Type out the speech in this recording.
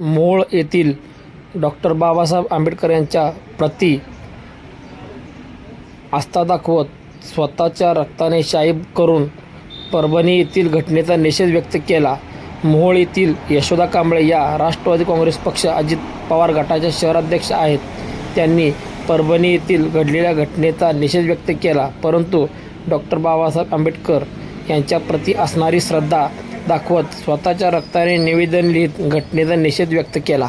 मोहोळ येथील डॉक्टर बाबासाहेब आंबेडकर यांच्या प्रती आस्था दाखवत स्वतःच्या रक्ताने शाईब करून परभणी येथील घटनेचा निषेध व्यक्त केला. मोहोळ येथील यशोदा कांबळे या राष्ट्रवादी काँग्रेस पक्ष अजित पवार गटाच्या शहराध्यक्ष आहेत. त्यांनी परभणी येथील घडलेल्या घटनेचा निषेध व्यक्त केला. परंतु डॉक्टर बाबासाहेब आंबेडकर यांच्या प्रती असणारी श्रद्धा दाखवत स्वतःच्या रक्ताने निवेदन लिहित घटनेचा निषेध व्यक्त केला.